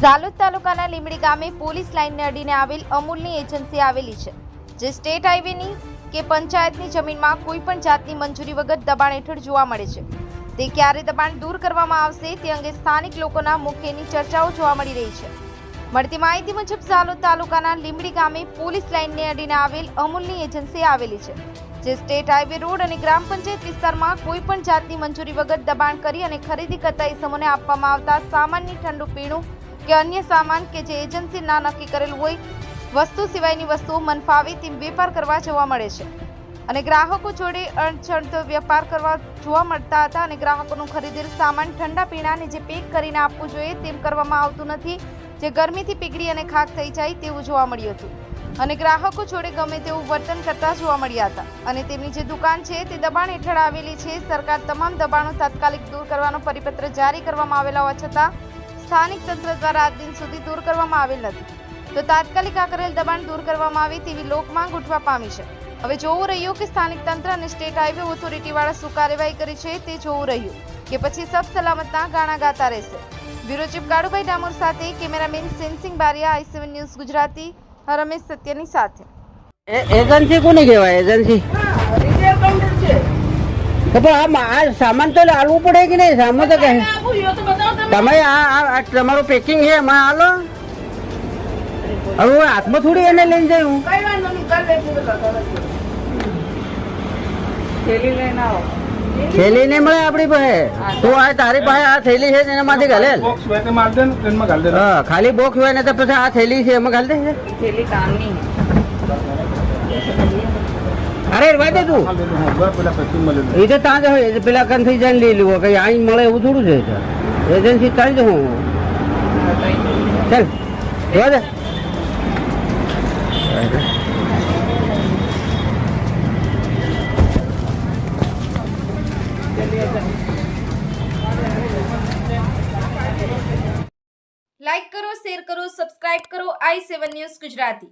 ઝાલોદ તાલુકાના લીમડી ગામે પોલીસ લાઇનને અડીને આવેલ અમૂલની એજન્સી આવેલી છે, જે સ્ટેટ હાઈવેની કે પંચાયતની જમીનમાં કોઈ પણ જાતની મંજૂરી વગર દબાણ હેઠળ જોવા મળે છે. તે ક્યારે દબાણ દૂર કરવામાં આવશે તે અંગે સ્થાનિક લોકોના મુખેની ચર્ચાઓ જોવા મળી રહી છે. મળતી માહિતી મુજબ ઝાલોદ તાલુકાના લીમડી ગામે પોલીસ લાઇનને અડીને આવેલ અમૂલની એજન્સી આવેલી છે, જે સ્ટેટ હાઈવે રોડ અને ગ્રામ પંચાયત વિસ્તારમાં કોઈ પણ જાતની મંજૂરી વગર દબાણ કરી અને ખરીદી કરતા ઇસમોને આપવામાં આવતા સામાન્ય ઠંડુ પીણું કે અન્ય સામાન કે જે એજન્સી ના નક્કી કરેલું હોય, વસ્તુ સિવાયની વસ્તુઓ મનફાવી તેમ વેપાર કરવા જોવા મળે છે. અને ગ્રાહકો જોડે અણછણતો વેપાર કરવા જોવા મળતા હતા અને ગ્રાહકોનું ખરીદેલ સામાન ઠંડા પીણાને જે પેક કરીને આપવું જોઈએ તેમ કરવામાં આવતું નથી, જે ગરમીથી પીગળી અને ખાક થઈ જાય તેવું જોવા મળ્યું હતું. અને ગ્રાહકો જોડે ગમે તેવું વર્તન કરતા જોવા મળ્યા હતા. અને તેમની જે દુકાન છે તે દબાણ હેઠળ આવેલી છે. સરકાર તમામ દબાણો તાત્કાલિક દૂર કરવાનો પરિપત્ર જારી કરવામાં આવેલા હોવા છતાં સ્થાનિક તંત્ર દ્વારા આજ દિન સુધી દૂર કરવામાં આવેલ નથી. તો તાત્કાલિક આ કરેલ દબાણ દૂર કરવામાં આવે તેવી લોકમાંગ ઉઠવા પામી છે. હવે જોવું રહ્યું કે સ્થાનિક તંત્ર અને સ્ટેટ હાઈવે ઓથોરિટી વાળા શું કાર્યવાહી કરી છે તે જોવું રહ્યું, કે પછી સબ સલામતના ગાણા ગાતા રહેશે. બ્યુરો ચીફ કાળુભાઈ ડામોર સાથે cameraman Sensing Bariya, I seven news Gujarati Ramesh સત્યની સાથે. એજન્સી કોને કહેવાય? એજન્સી? તો પણ આ સામાન તો આલવું પડે કે નહીં? સામાન તો કહે તમે આ આ- આ તમારું પેકિંગ છે એમાં હાલો. હવે હું હાથમાં થોડી એને લઈને જઈ હું થેલી નહીં મળે આપણી પાસે. તું આ તારી પાસે આ થેલી છે એના માંથી ઘાલે. બોક્સ વેટે માર દે ને ટ્રેનમાં ઘાલ. હા ખાલી બોક્સ હોય ને તો પછી આ થેલી છે એમાં ઘાલ દે અરે રવા દે તું. એ તો ત્યાં જ હોય, એ પેલા થઈ જાય લઈ લેવું કઈ અહીં મળે એવું થોડું છે. એજન્સી ત્યાં જ હું ચાલ, રવા દે લાઈક કરો શેર કરો સબસ્ક્રાઇબ કરો આઈ સેવન ન્યૂઝ ગુજરાતી